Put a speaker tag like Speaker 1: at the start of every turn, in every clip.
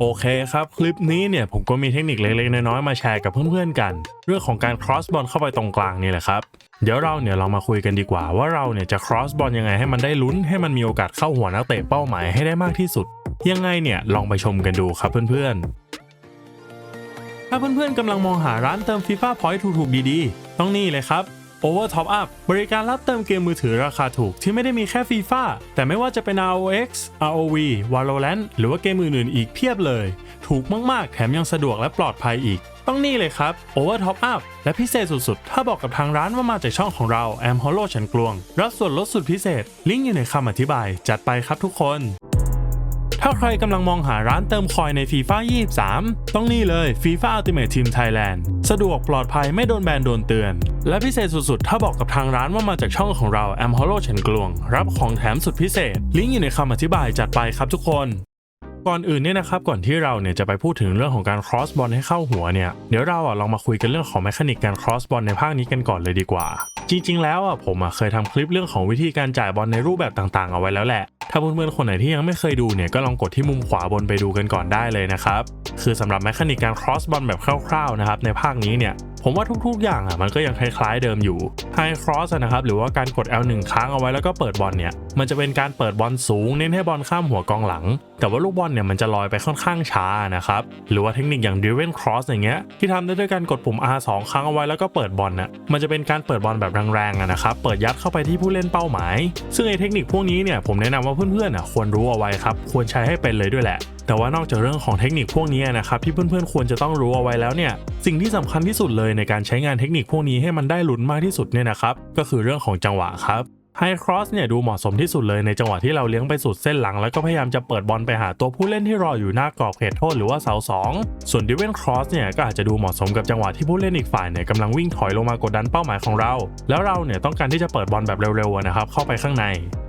Speaker 1: โอเคครับ คลิปนี้เนี่ยผมก็มีเทคนิคเล็กๆ น้อยๆ มาแชร์กับเพื่อนๆกัน เรื่องของการ cross บอลเข้าไปตรงกลางนี่แหละครับ เดี๋ยวเราเนี่ยลองมาคุยกันดีกว่า ว่าเราเนี่ยจะ cross บอลยังไงให้มันได้ลุ้น ให้มันมีโอกาสเข้าหัวนักเตะเป้าหมายให้ได้มากที่สุด ยังไงเนี่ยลองไปชมกันดูครับเพื่อนๆ ถ้าเพื่อนๆกำลังมองหาร้านเติม FIFA Point ถูกๆดีๆ ต้องนี่เลยครับ Over Top Up บริการรับเติมเกมมือถือราคาถูกที่ไม่ได้มีแค่ FIFA แต่ไม่ว่าจะเป็น ROX ROV Valorant หรือว่าเกมอื่นๆอีกเพียบเลย ถูกมากๆ แถมยังสะดวกและปลอดภัยอีก ต้องนี่เลยครับ Over Top Up และพิเศษสุดๆ ถ้าบอกกับทางร้านว่ามาจากช่องของเรา Am Hollow ฉันกลวง รับส่วนลดสุดพิเศษ ลิงก์อยู่ในคำอธิบาย จัดไปครับทุกคน ถ้าใครกำลังมองหาร้านเติมคอยใน FIFA 23 ต้องนี่เลย FIFA Ultimate Team Thailand สะดวกปลอดภัยไม่โดนแบนโดนเตือน และพิเศษสุดๆ ถ้าบอกกับทางร้านว่ามาจากช่องของเรา Am Hollow ฉันกลวง รับของแถมสุดพิเศษ ลิงก์อยู่ในคำอธิบายจัดไปครับทุกคน ก่อนอื่นเนี่ยนะครับก่อนที่เราเนี่ยจะไปพูดถึงเรื่องของการ cross บอลให้เข้าหัวเนี่ยเดี๋ยวเราอะลองมาคุยกันเรื่องของแมคานิกการ cross บอลในภาคนี้กันก่อนเลยดีกว่า จริง ๆ แล้วอะผมอะเคยทำคลิปเรื่องของวิธีการจ่ายบอลในรูปแบบต่างๆ เอาไว้แล้วแหละ ถ้าเพื่อนๆคนไหนที่ยังไม่เคยดูเนี่ยก็ลองกดที่มุมขวาบนไปดูกันก่อนได้เลยนะครับคือสำหรับแมคานิกการ cross บอลแบบคร่าวๆนะครับในภาคนี้เนี่ย ผมว่าทุกๆ อย่างอะมันก็ยังคล้ายๆเดิมอยู่ High Cross อะนะครับหรือว่าการกด L1 ค้างเอาไว้แล้วก็เปิดบอลเนี่ยมันจะเป็นการเปิดบอลสูงเน้นให้บอลข้ามหัวกองหลัง แต่ว่าลูกบอลเนี่ยมันจะลอยไปค่อนข้างช้านะครับหรือว่าเทคนิคอย่าง Driven Cross อย่างเงี้ยที่ทำได้ด้วยการกดปุ่ม R2 ค้างเอาไว้แล้วก็เปิดบอลน่ะมันจะเป็นการเปิดบอลแบบแรงๆนะครับเปิดยัดเข้าไปที่ผู้เล่นเป้าหมาย ซึ่งไอเทคนิคพวกนี้เนี่ยผมแนะนำว่าเพื่อนๆอะควรรู้เอาไว้ครับควรใช้ให้เป็นเลยด้วยแหละแต่ว่านอกจากเรื่องของเทคนิคพวกนี้นะครับที่เพื่อนๆควรจะต้องรู้เอาไว้แล้วเนี่ยสิ่งที่สำคัญที่สุดเลยในการใช้งานเทคนิคพวกนี้ให้มันได้ลุ้นมากที่สุดเนี่ยนะครับ ก็คือเรื่องของจังหวะครับไฮครอสเนี่ยดูเหมาะสมที่สุดเลยในจังหวะที่เราเลี้ยงไปสุดเส้นหลัง แล้วก็พยายามจะเปิดบอลไปหาตัวผู้เล่นที่รออยู่หน้ากรอบเขตโทษหรือว่าเสาสองส่วนดิเวนครอสเนี่ยก็อาจจะดูเหมาะสมกับจังหวะที่ผู้เล่นอีกฝ่ายเนี่ยกำลังวิ่งถอยลงมากดดันเป้าหมายของเรา แล้วเราเนี่ยต้องการที่จะเปิดบอลแบบเร็วๆนะครับเข้าไปข้างใน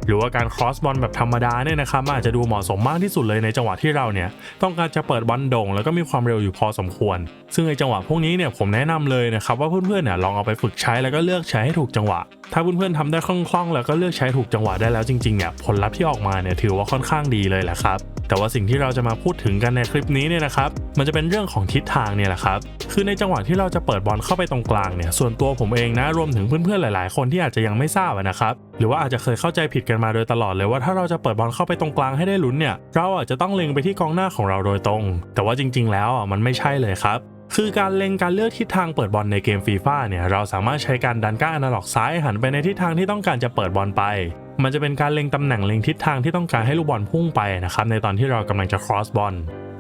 Speaker 1: หรือว่าการ cross บอลแบบธรรมดาเนี่ยนะครับมันอาจจะดูเหมาะสมมากที่สุดเลยในจังหวะที่เราเนี่ยต้องการจะเปิดบอลโด่งแล้วก็มีความเร็วอยู่พอสมควร ซึ่งในจังหวะพวกนี้เนี่ยผมแนะนำเลยนะครับว่าเพื่อนๆเนี่ยลองเอาไปฝึกใช้แล้วก็เลือกใช้ให้ถูกจังหวะ ถ้าเพื่อนๆทำได้คล่องๆ แล้วก็เลือกใช้ถูกจังหวะได้แล้วจริงๆเนี่ยผลลัพธ์ที่ออกมาเนี่ยถือว่าค่อนข้างดีเลยแหละครับ แต่ว่าสิ่งที่เราจะมาพูดถึงกันในคลิปนี้เนี่ยนะครับ มันจะเป็นเรื่องของทิศทางเนี่ยแหละครับ คือในจังหวะที่เราจะเปิดบอลเข้าไปตรงกลางเนี่ย ส่วนตัวผมเองนะรวมถึงเพื่อนๆหลาย ๆ คนที่อาจจะยังไม่ทราบนะครับ หรือว่าอาจจะเคยเข้าใจผิดกันมาโดยตลอดเลยว่าถ้าเราจะเปิดบอลเข้าไปตรงกลางให้ได้ลุ้นเนี่ย เราอาจจะต้องเล็งไปที่กองหน้าของเราโดยตรง แต่ว่าจริง ๆ แล้วอะมันไม่ใช่เลยครับคือการเล็งการเลือกทิศทางเปิดบอลในเกมฟีฟ่าเนี่ยเราสามารถใช้การดันก้าอนาล็อกซ้ายหันไปในทิศทางที่ต้องการจะเปิดบอลไป มันจะเป็นการเล็งตำแหน่งเล็งทิศทางที่ต้องการให้ลูกบอลพุ่งไปนะครับในตอนที่เรากำลังจะ cross บอล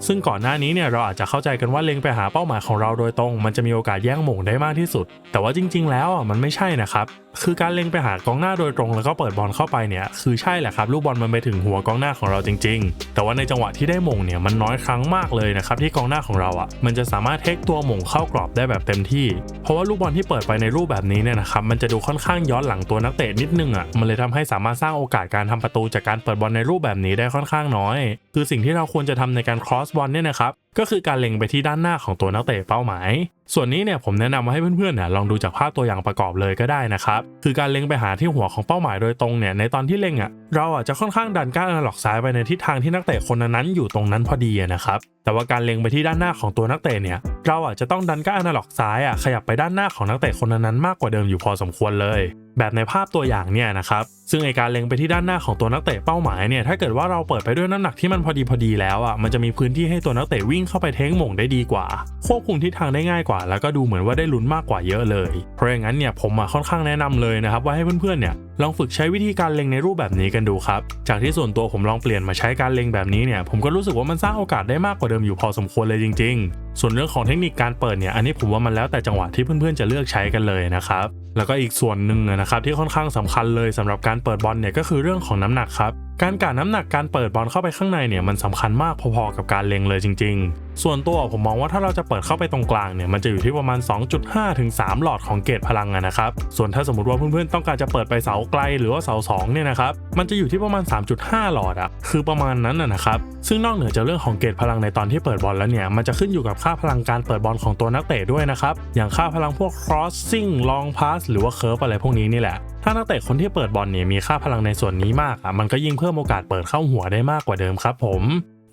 Speaker 1: ซึ่งก่อนหน้านี้เนี่ยเราอาจจะเข้าใจกันว่าเล็งไปหาเป้าหมายของเราโดยตรง มันจะมีโอกาสแย่งหม่งได้มากที่สุด แต่ว่าจริง ๆ แล้วอะมันไม่ใช่นะครับ คือการเล็งไปหากองหน้าโดยตรง แล้วก็เปิดบอลเข้าไปเนี่ยคือใช่แหละครับลูกบอลมันไปถึงหัวกองหน้าของเราจริง ๆ แต่ว่าในจังหวะที่ได้หม่งเนี่ยมันน้อยครั้งมากเลยนะครับที่กองหน้าของเราอะ มันจะสามารถเทคตัวหม่งเข้ากรอบได้แบบเต็มที่ เพราะว่าลูกบอลที่เปิดไปในรูปแบบนี้เนี่ยนะครับมันจะดูค่อนข้างย้อนหลังตัวนักเตะนิดนึงอะมันเลยทำให้สามารถสร้างโอกาสการทำประตูจากการเปิดบอลในรูปแบบนี้ได้ค่อนข้างน้อย คือสิ่งที่เราควรจะทำในการ cross บอลเนี่ยนะครับก็คือการเล็งไปที่ด้านหน้าของตัวนักเตะเป้าหมาย ส่วนนี้เนี่ยผมแนะนำมาให้เพื่อนๆเนี่ยลองดูจากภาพตัวอย่างประกอบเลยก็ได้นะครับ คือการเล็งไปหาที่หัวของเป้าหมายโดยตรงเนี่ยในตอนที่เล็งอะเราอะจะค่อนข้างดันก้านอนาล็อกซ้ายไปในทิศทางที่นักเตะคนนั้นอยู่ตรงนั้นพอดีนะครับ แต่ว่าการเล็งไปที่ด้านหน้าของตัวนักเตะเนี่ยเราอะจะต้องดันก้านอนาล็อกซ้ายอะขยับไปด้านหน้าของนักเตะคนนั้นมากกว่าเดิมอยู่พอสมควรเลย แบบในภาพตัวอย่างเนี่ยนะครับ ซึ่งไอการเล็งไปที่ด้านหน้าของตัวนักเตะเป้าหมายเนี่ยถ้าเกิดว่าเราเปิดไปด้วยน้ำหนักที่มันพอดีพอดีแล้วอะมันจะมีพื้นที่ให้ตัวนักเตะวิ่งเข้าไปเท้งหม่งได้ดีกว่า ควบคุมทิศทางได้ง่ายกว่า แล้วก็ดูเหมือนว่าได้ลุ้นมากกว่าเยอะเลย เพราะอย่างนั้นเนี่ยผมค่อนข้างแนะนำเลยนะครับว่าให้เพื่อนๆเนี่ยลองฝึกใช้วิธีการเล็งในรูปแบบนี้กันดูครับ จากที่ส่วนตัวผมลองเปลี่ยนมาใช้การเล็งแบบนี้เนี่ยผมก็รู้สึกว่ามันสร้างโอกาสได้มากกว่าเดิมอยู่พอสมควรเลยจริง ๆ ส่วนเรื่องของเทคนิคการเปิดเนี่ยอันนี้ผมว่ามันแล้วแต่จังหวะที่เพื่อนๆจะเลือกใช้กันเลยนะครับแล้วก็อีกส่วนหนึ่งนะครับที่ค่อนข้างสำคัญเลยสำหรับการเปิดบอลเนี่ยก็คือเรื่องของน้ำหนักครับ การกะน้ำหนักการเปิดบอลเข้าไปข้างในเนี่ยมันสำคัญมากพอๆกับการเล็งเลยจริง ๆ ส่วนตัวผมมองว่าถ้าเราจะเปิดเข้าไปตรงกลางเนี่ยมันจะอยู่ที่ประมาณ 2.5 ถึง 3 หลอดของเกจพลังอะนะครับ ส่วนถ้าสมมติว่าเพื่อนๆต้องการจะเปิดไปเสาไกลหรือว่าเสา2เนี่ยนะครับ มันจะอยู่ที่ประมาณ 3.5 หลอดอะคือประมาณนั้นอะนะครับ ซึ่งนอกเหนือจากเรื่องของเกจพลังในตอนที่เปิดบอลแล้วเนี่ย มันจะขึ้นอยู่กับค่าพลังการเปิดบอลของตัวนักเตะด้วยนะครับ อย่างค่าพลังพวก crossing long pass หรือว่า curve อะไรพวกนี้นี่แหละถ้านักเตะคนที่เปิดบอลเนี่ยมีค่าพลังในส่วนนี้มากอะมันก็ยิ่งเพิ่มโอกาสเปิดเข้าหัวได้มากกว่าเดิมครับผม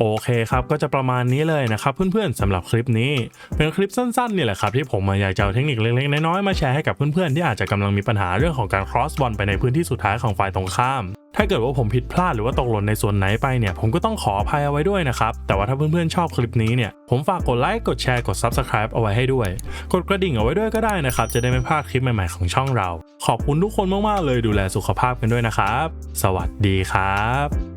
Speaker 1: โอเคครับก็จะประมาณนี้เลยนะครับเพื่อนๆสำหรับคลิปนี้เป็นคลิปสั้นๆนี่แหละครับที่ผมมาอยากจะเอาเทคนิคเล็กๆน้อยๆมาแชร์ให้กับเพื่อนๆที่อาจจะกำลังมีปัญหาเรื่องของการ cross บอลไปในพื้นที่สุดท้ายของฝ่ายตรงข้าม ถ้าเกิดว่าผมผิดพลาดหรือว่าตกหล่นในส่วนไหนไปเนี่ยผมก็ต้องขออภัยเอาไว้ด้วยนะครับแต่ว่าถ้าเพื่อนๆชอบคลิปนี้เนี่ยผมฝากกดไลค์กดแชร์กด Subscribe เอาไว้ให้ด้วย กดกระดิ่งเอาไว้ด้วยก็ได้นะครับจะได้ไม่พลาดคลิปใหม่ๆของช่องเรา ขอบคุณทุกคนมากๆเลยดูแลสุขภาพกันด้วยนะครับ สวัสดีครับ